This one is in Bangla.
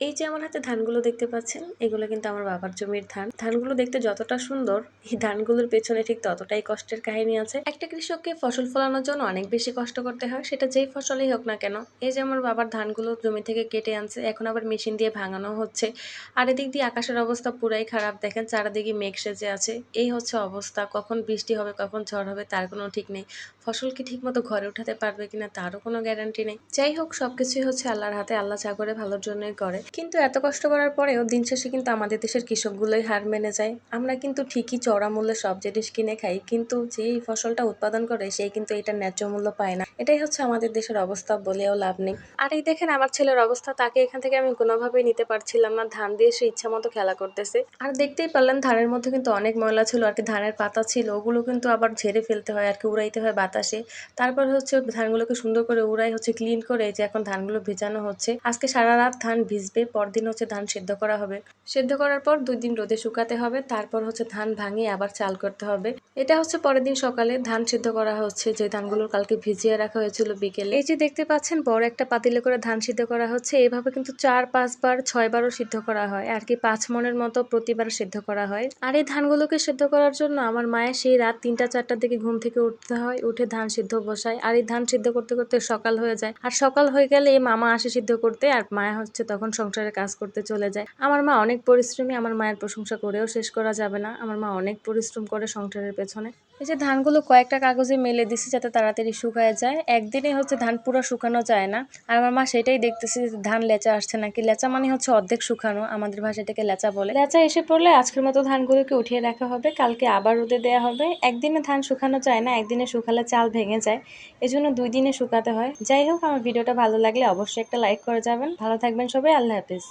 এই যে আমার হাতে ধানগুলো দেখতে পাচ্ছেন, এগুলো কিন্তু আমার বাবার জমির ধান। ধানগুলো দেখতে যতটা সুন্দর, এই ধানগুলোর পেছনে ঠিক ততটাই কষ্টের কাহিনী আছে। একটা কৃষককে ফসল ফলানোর জন্য অনেক বেশি কষ্ট করতে হয়, সেটা যেই ফসলই হোক না কেন। এই যে আমার বাবার ধানগুলো জমি থেকে কেটে আনছে, এখন আবার মেশিন দিয়ে ভাঙানো হচ্ছে। আর এদিক দিয়ে আকাশের অবস্থা পুরাই খারাপ, দেখেন চারিদিকে মেঘ সেজে আছে। এই হচ্ছে অবস্থা, কখন বৃষ্টি হবে, কখন ঝড় হবে, তার কোনো ঠিক নেই। ফসল কি ঠিক মতো ঘরে উঠাতে পারবে কিনা, তারও কোনো গ্যারান্টি নেই। যাই হোক, সবকিছুই হচ্ছে আল্লাহর হাতে, আল্লাহ চা করে ভালোর জন্যই করে। কিন্তু এত কষ্ট করার পরেও দিন শেষে কিন্তু আমাদের দেশের কৃষকগুলোই হার মেনে যায়। আমরা কিন্তু ঠিকই চড়া মূল্যে সব জিনিস কিনে খাই, কিন্তু যেই ফসলটা উৎপাদন করে সেই কিন্তু এটা ন্যায্য মূল্য পায় না। এটাই হচ্ছে আমাদের দেশের অবস্থা, বলেও লাভ নেই। আর এই দেখেন আমার ছেলের অবস্থা, তাকে এখান থেকে আমি কোনোভাবেই নিতে পারছিলাম না। ধান দিয়ে সে ইচ্ছা মতো খেলা করতেছে। আর দেখতেই পারলেন ধানের মধ্যে কিন্তু অনেক ময়লা ছিল, আর কি ধানের পাতা ছিল, ওগুলো কিন্তু আবার ঝেড়ে ফেলতে হয়, আর কি উড়াইতে হয় বাতাসে। তারপর হচ্ছে ধানগুলোকে সুন্দর করে উড়াই হচ্ছে, ক্লিন করে যে এখন ধানগুলো ভেজানো হচ্ছে। আজকে সারা রাত ধান ভিজবে। পরদিন হচ্ছে ধান সেদ্ধ করা হবে। সেদ্ধ করার পর দুই দিন রোদে শুকাতে হবে, তারপর হচ্ছে ধান ভাঙিয়ে আবার চাল করতে হবে। এটা হচ্ছে পরের দিন সকালে ধান সিদ্ধ করা হচ্ছে, যে ধানগুলো কালকে ভিজিয়ে রাখা হয়েছিল বিকেলে। এই যে দেখতে পাচ্ছেন, বড় একটা পাতিলে করে ধান সিদ্ধ করা হচ্ছে। এভাবে কিন্তু চার, পাঁচবার, ছয়বারও সিদ্ধ করা হয়। আর কি পাঁচ মনের মতো প্রতিবার সিদ্ধ করা হয়। আর এই ধানগুলোকে সিদ্ধ করার জন্য আমার মায়ের সেই রাত তিনটা, চারটার দিকে ঘুম থেকে উঠতে হয়, উঠে ধান সিদ্ধ বসায়। আর এই ধান সিদ্ধ করতে করতে সকাল হয়ে যায়। আর সকাল হয়ে গেলে এই মামা আসে সিদ্ধ করতে, আর মায়া হচ্ছে তখন সংসারে কাজ করতে চলে যায়। আমার মা অনেক পরিশ্রমী, আমার মায়ের প্রশংসা করেও শেষ করা যাবে না। আমার মা অনেক পরিশ্রম করে সংসারের পেছনে। এই যে ধানগুলো কয়েকটা কাগজে মেলে দিছি যাতে তাড়াতাড়ি শুকায় যায়। একদিনে হচ্ছে ধান পুরো শুকানো যায় না। আর আমার মা সেটাই দেখতেছি ধান লেচা আসছে নাকি। লেচা মানে হচ্ছে অর্ধেক শুকানো, আমাদের ভাষায় এটাকে লেচা বলে। লেচা এসে পড়লে আজকের মতো ধানগুলোকে উঠিয়ে রাখা হবে। কালকে আবার রোদে দেওয়া হবে। একদিনে ধান শুকানো যায় না, একদিনে শুকালে চাল ভেঙে যায়। এজন্য দুই দিনে শুকাতে হয়। যাই হোক, আমার ভিডিওটা ভালো লাগলে অবশ্যই একটা লাইক করে যাবেন। ভালো থাকবেন সবাই, আল্লাহ হাফিজ।